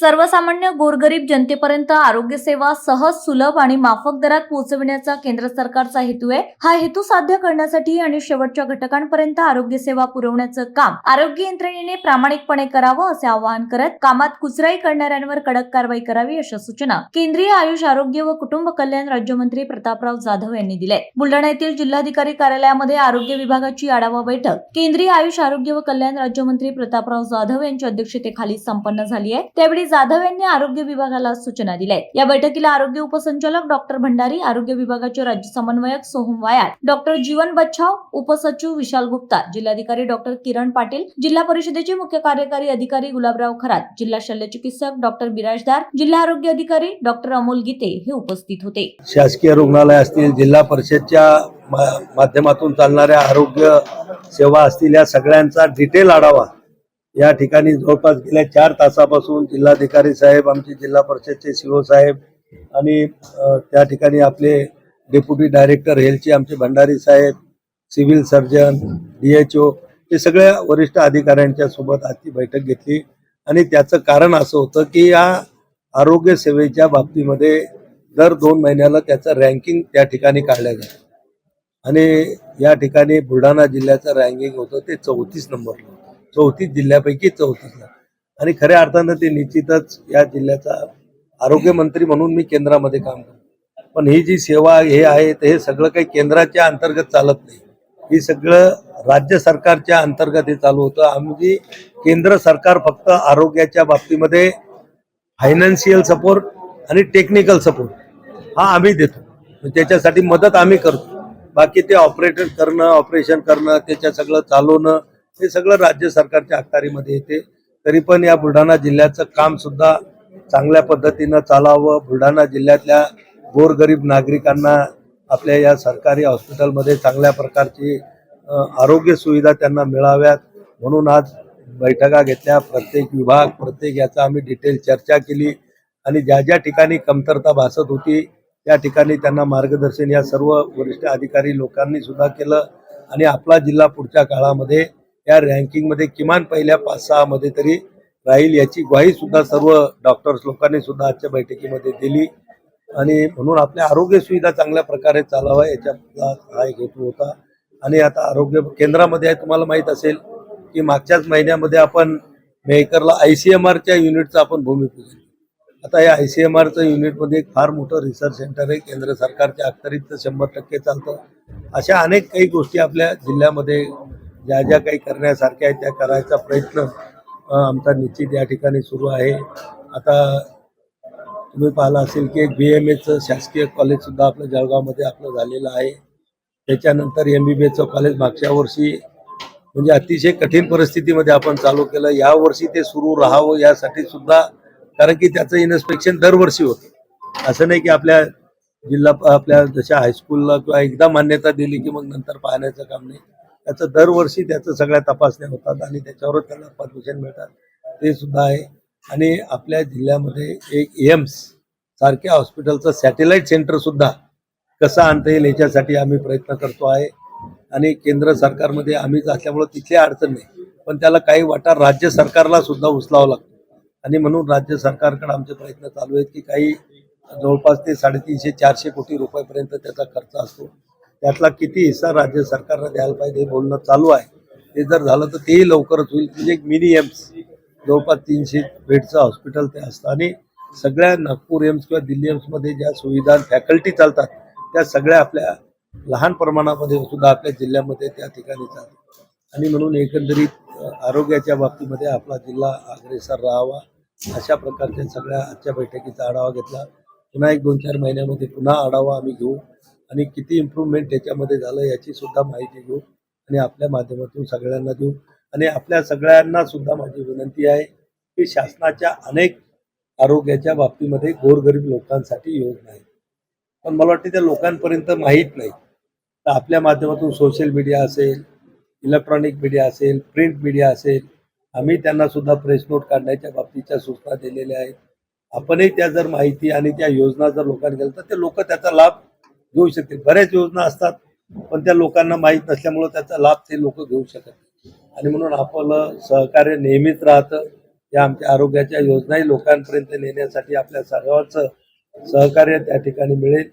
सर्वसामान्य गोरगरीब जनतेपर्यंत आरोग्य सेवा सहज सुलभ आणि माफक दरात पोहोचविण्याचा केंद्र सरकारचा हेतू आहे. हा हेतू साध्य करण्यासाठी आणि शेवटच्या घटकांपर्यंत आरोग्य सेवा पुरवण्याचं काम आरोग्य यंत्रणेने प्रामाणिकपणे करावं असे आवाहन करत कामात कुचराई करणाऱ्यांवर कडक कारवाई करावी अशा सूचना केंद्रीय आयुष आरोग्य व कुटुंब कल्याण राज्यमंत्री प्रतापराव जाधव यांनी दिल्या बुलढाणा येथील जिल्हाधिकारी कार्यालयामध्ये आरोग्य विभागाची आढावा बैठक केंद्रीय आयुष आरोग्य व कल्याण राज्यमंत्री प्रतापराव जाधव यांच्या अध्यक्षतेखाली संपन्न झाली आहे. त्यावेळी जाधव यांनी आरोग्य विभागाला सूचना दिल्या आहेत. या बैठकीला आरोग्य उपसंचालक डॉक्टर भंडारी आरोग्य विभागाचे राज्य समन्वयक सोहम वायात डॉक्टर जीवन बच्छाव उपसचिव विशाल गुप्ता जिल्हाधिकारी डॉक्टर किरण पाटील जिल्हा परिषदेचे मुख्य कार्यकारी अधिकारी गुलाबराव खरात जिल्हा शल्यचिकित्सक डॉक्टर बिराजदार जिल्हा आरोग्य अधिकारी डॉक्टर अमोल गीते हे उपस्थित होते शासकीय रुग्णालय असतील जिल्हा परिषदच्या माध्यमातून चालणाऱ्या आरोग्य सेवा असतील या सगळ्यांचा डिटेल आढावा या ठिकाणी जवळपास गेल्या चार तासापासून जिल्हाधिकारी साहेब आमचे जिल्हा परिषदचे सीओ साहेब आणि त्या ठिकाणी आपले डेप्युटी डायरेक्टर हेल्थचे आमचे भंडारी साहेब civil surgeon D H O हे सगळ्या वरिष्ठ अधिकाऱ्यांच्या सोबत आजची बैठक घेतली. आणि त्याचं कारण असं होतं की या आरोग्य सेवेच्या बाबतीमध्ये दर दोन महिन्याला त्याचं रँकिंग त्या ठिकाणी काढलं जातं. आणि या ठिकाणी बुलढाणा जिल्ह्याचं रँकिंग होतं ते चौतीस नंबरला. चौतीस जिल्ह्यापैकी चौतीसला आणि खऱ्या अर्थानं ते निश्चितच या जिल्ह्याचा आरोग्यमंत्री म्हणून मी केंद्रामध्ये काम करतो. पण ही जी सेवा हे आहे हे सगळं काही केंद्राच्या अंतर्गत चालत नाही. हे सगळं राज्य सरकारच्या अंतर्गत हे चालू होतं. आम्ही केंद्र सरकार फक्त आरोग्याच्या बाबतीमध्ये फायनान्शियल सपोर्ट आणि टेक्निकल सपोर्ट हा आम्ही देतो. त्याच्यासाठी मदत आम्ही करतो. बाकी ते ऑपरेटर करणं ऑपरेशन करणं त्याच्या सगळं चालवणं हे सगळं राज्य सरकारच्या अखत्यारीमध्ये येते. तरी पण या बुलढाणा जिल्ह्याचं काम सुद्धा चांगल्या पद्धतीनं चालावं. बुलढाणा जिल्ह्यातल्या गोरगरीब नागरिकांना आपल्या या सरकारी हॉस्पिटलमध्ये चांगल्या प्रकारची आरोग्य सुविधा त्यांना मिळाव्यात. म्हणून आज बैठका घेतल्या. प्रत्येक विभाग प्रत्येक याचा आम्ही डिटेल चर्चा केली आणि ज्या ज्या ठिकाणी कमतरता भासत होती त्या ठिकाणी त्यांना मार्गदर्शन या सर्व वरिष्ठ अधिकारी लोकांनी सुद्धा केलं. आणि आपला जिल्हा पुढच्या काळामध्ये या रँकिंगमध्ये किमान पहिल्या पाच सहा मध्ये तरी राहील याची ग्वाही सुद्धा सर्व डॉक्टर्स लोकांनी सुद्धा आजच्या बैठकीमध्ये दिली. आणि म्हणून आपल्या आरोग्य सुविधा चांगल्या प्रकारे चालावा याच्यातला हा एक हेतू होता. आणि आता आरोग्य केंद्रामध्ये तुम्हाला माहीत असेल की मागच्याच महिन्यामध्ये आपण मेहकरला आय सी एम आरच्या युनिटचं आपण भूमिपूजन आता या आय सी एम आरचं युनिटमध्ये एक फार मोठं रिसर्च सेंटर आहे केंद्र सरकारच्या अखत्यारीत शंभर टक्के चालतं. अशा अनेक काही गोष्टी आपल्या जिल्ह्यामध्ये ज्या ज्या काही करण्यासारख्या आहेत त्या करायचा प्रयत्न आमचा निश्चित या ठिकाणी सुरू आहे. आता तुम्ही पाहिलं असेल की एक बी एम एचं शासकीय कॉलेजसुद्धा आपलं जळगावमध्ये आपलं झालेलं आहे. त्याच्यानंतर एम बी बी एचं कॉलेज मागच्या वर्षी म्हणजे अतिशय कठीण परिस्थितीमध्ये आपण चालू केलं. या वर्षी ते सुरू राहावं यासाठी सुद्धा कारण की त्याचं इन्स्पेक्शन दरवर्षी होतं. असं नाही की आपल्या जिल्हा आपल्या जशा हायस्कूलला किंवा एकदा मान्यता दिली की मग नंतर पाहण्याचं काम नाही. त्याचं दरवर्षी त्याचं सगळ्या तपासण्या होतात आणि त्याच्यावर त्यांना परमिशन मिळतात. ते सुद्धा आहे. आणि आपल्या जिल्ह्यामध्ये एक एम्स सारख्या हॉस्पिटलचं सॅटेलाईट सेंटर सुद्धा कसं आणता येईल याच्यासाठी आम्ही प्रयत्न करतो आहे. आणि केंद्र सरकारमध्ये आम्हीच असल्यामुळं तिथली अडचण नाही. पण त्याला काही वाटा राज्य सरकारला सुद्धा उचलावं लागतो. आणि म्हणून राज्य सरकारकडे आमचे प्रयत्न चालू आहेत की काही जवळपास ते साडेतीनशे चारशे कोटी रुपयापर्यंत त्याचा खर्च असतो. त्यातला किती हिस्सा राज्य सरकारला द्यायला पाहिजे हे बोलणं चालू आहे. ते जर झालं तर तेही लवकरच होईल. म्हणजे एक मिनी एम्स जवळपास तीनशे बेडचं हॉस्पिटल ते असतं. आणि सगळ्या नागपूर एम्स किंवा दिल्ली एम्समध्ये ज्या सुविधा फॅकल्टी चालतात त्या सगळ्या आपल्या लहान प्रमाणामध्ये सुद्धा आपल्या जिल्ह्यामध्ये त्या ठिकाणी चालतात. आणि म्हणून एकंदरीत आरोग्याच्या बाबतीमध्ये आपला जिल्हा अग्रेसर राहावा अशा प्रकारच्या सगळ्या आजच्या बैठकीचा आढावा घेतला. पुन्हा एक दोन चार महिन्यामध्ये पुन्हा आढावा आम्ही घेऊ. आणि किती इम्प्रूव्हमेंट त्याच्यामध्ये झालं याची सुद्धा माहिती घेऊ आणि आपल्या माध्यमातून सगळ्यांना देऊ. आणि आपल्या सगळ्यांना सुद्धा माझी विनंती आहे की शासनाच्या अनेक आरोग्याच्या बाबतीमध्ये गोरगरीब लोकांसाठी योजना आहेत पण मला वाटते त्या लोकांपर्यंत माहीत नाही. तर आपल्या माध्यमातून सोशल मीडिया असेल इलेक्ट्रॉनिक मीडिया असेल प्रिंट मीडिया असेल आम्ही त्यांना सुद्धा प्रेस नोट काढण्याच्या बाबतीच्या सूचना दिलेल्या आहेत. आपणही त्या जर माहिती आणि त्या योजना जर लोकांनी केल्या तर ते लोक त्याचा लाभ घेऊ शकतील बऱ्याच योजना असतात पण त्या लोकांना माहीत नसल्यामुळं त्याचा लाभ ते लोक घेऊ शकत आणि म्हणून आपलं सहकार्य नेहमीच राहतं. या आमच्या आरोग्याच्या योजनाही लोकांपर्यंत नेण्यासाठी आपल्या सर्वांचं सहकार्य त्या ठिकाणी मिळेल.